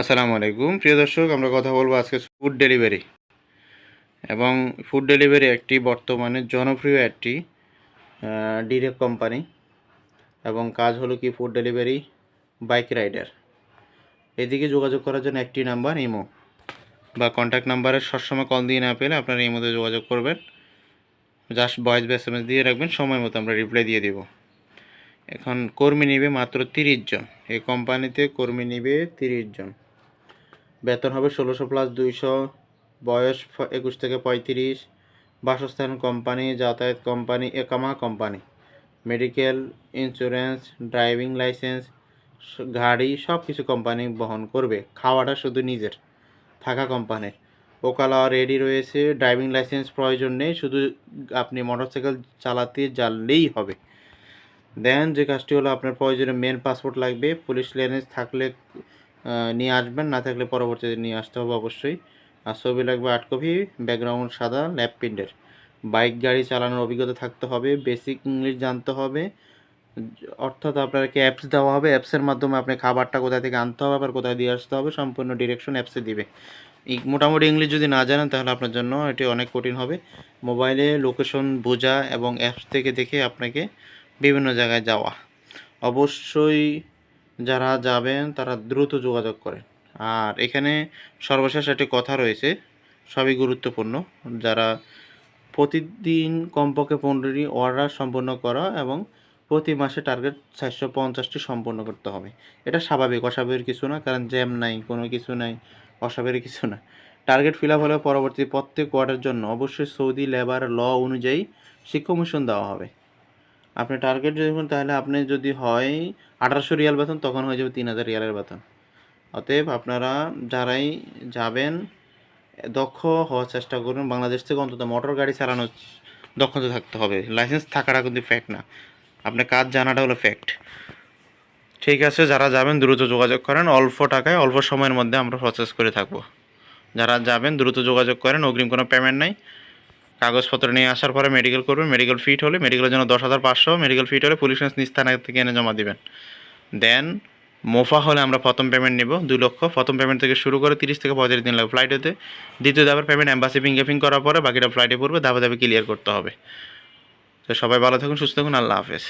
আসসালামু আলাইকুম। প্রিয় দর্শক, আমরা কথা বলব আজকে ফুড ডেলিভারি এবং ফুড ডেলিভারি একটি বর্তমানে জনপ্রিয় একটি ডিরেক্ট কোম্পানি এবং কাজ হলো কি ফুড ডেলিভারি বাইক রাইডার এদিকে যোগাযোগ করার জন্য একটি নাম্বার ইমো। বা কন্ট্যাক্ট নাম্বারে সবসময় কল দিয়ে না পেলে আপনারা ইমোতে যোগাযোগ করবেন। জাস্ট ভয়েস বা এস এম এস দিয়ে রাখবেন, সময় মতো আমরা রিপ্লাই দিয়ে দেবো। এখন কর্মী নিবে মাত্র তিরিশ জন। এই কোম্পানিতে কর্মী নিবে তিরিশ জন। বেতন হবে ষোলোশো প্লাস দুইশো, বয়স একুশ থেকে পঁয়ত্রিশ, বাসস্থান কোম্পানি যাতায়াত company একামা company medical insurance driving licence গাড়ি সব কিছু কোম্পানি বহন করবে। খাওয়াটা শুধু নিজের, থাকা কোম্পানির ওকালা রেডি রয়েছে ড্রাইভিং লাইসেন্স প্রয়োজন নেই, শুধু আপনি মোটরসাইকেল চালাতে জানলেই হবে। দেন যে কাজটি হলো, আপনার প্রয়োজনে মেন পাসপোর্ট লাগবে পুলিশ ক্লিয়ারেন্স থাকলে নিয়ে আসবেন, না থাকলে পরবর্তীতে নিয়ে আসতে হবে অবশ্যই। আর ছবি লাগবে আট কপি, ব্যাকগ্রাউন্ড সাদা ল্যাপ প্রিন্টের। বাইক, গাড়ি চালানোর অভিজ্ঞতা থাকতে হবে, বেসিক ইংলিশ জানতে হবে। অর্থাৎ আপনাকে অ্যাপস দেওয়া হবে অ্যাপসের মাধ্যমে আপনি খাবারটা কোথা থেকে আনতে হবে, আবার কোথায় দিয়ে আসতে হবে, সম্পূর্ণ ডিরেকশন অ্যাপসে দিবে। মোটামুটি ইংলিশ যদি না জানেন, তাহলে আপনার জন্য এটি অনেক কঠিন হবে। মোবাইলে লোকেশন বোঝা এবং অ্যাপস থেকে দেখে আপনাকে বিভিন্ন জায়গায় যাওয়া। অবশ্যই যারা যাবেন, তারা দ্রুত যোগাযোগ করেন। আর এখানে সর্বশেষ একটি কথা রয়েছে, সবই গুরুত্বপূর্ণ। যারা প্রতিদিন কমপক্ষে পনেরোটি অর্ডার সম্পন্ন করা এবং প্রতি মাসে টার্গেট চারশো পঞ্চাশটি সম্পন্ন করতে হবে। এটা স্বাভাবিক, অস্বাভাবিক কিছু না, কারণ জ্যাম নাই, কোনো কিছু নাই, অস্বাভাবিক কিছু না। টার্গেট ফিল আপ হলে পরবর্তী প্রত্যেক ওয়ার্ডের জন্য অবশ্যই সৌদি লেবার ল অনুযায়ী শিক্ষা কমিশন দেওয়া হবে। আপনি টার্গেট যদি তাহলে আপনি যদি হয় আঠারোশো রিয়াল বেতন, তখন হয়ে যাবে তিন হাজার রিয়ালের বেতন। অতএব আপনারা যারাই যাবেন, দক্ষ হওয়ার চেষ্টা করুন। বাংলাদেশ থেকে অন্তত মোটর গাড়ি চালানোর দক্ষতা থাকতে হবে। লাইসেন্স থাকাটা কিন্তু ফ্যাক্ট না। আপনার কাজ জানাটা হলো ফ্যাক্ট ঠিক আছে, যারা যাবেন, দ্রুত যোগাযোগ করেন। অল্প টাকায়, অল্প সময়ের মধ্যে আমরা প্রসেস করে থাকব। যারা যাবেন, দ্রুত যোগাযোগ করেন। অগ্রিম কোনো পেমেন্ট নাই। কাগজপত্র নিয়ে আসার পরে মেডিকেল করবেন মেডিকেল ফিট হলে মেডিকেলের জন্য দশ হাজার পাঁচশো মেডিকেল ফিট হলে পুলিশ থানা থেকে এনে জমা দেবেন। দেন মোফা হলে আমরা প্রথম পেমেন্ট নেব দু লক্ষ। প্রথম পেমেন্ট থেকে শুরু করে তিরিশ থেকে পঁয়ত্রিশ দিন লাগবে ফ্লাইটেতে দ্বিতীয় দাবার পেমেন্ট অ্যাম্বাসি ফিঙ্গার করার পরে বাকিটা ফ্লাইটে পড়বে, ধাপে ধাপে ক্লিয়ার করতে হবে। তো সবাই ভালো থাকুন, সুস্থ থাকুন, আল্লাহ হাফেজ।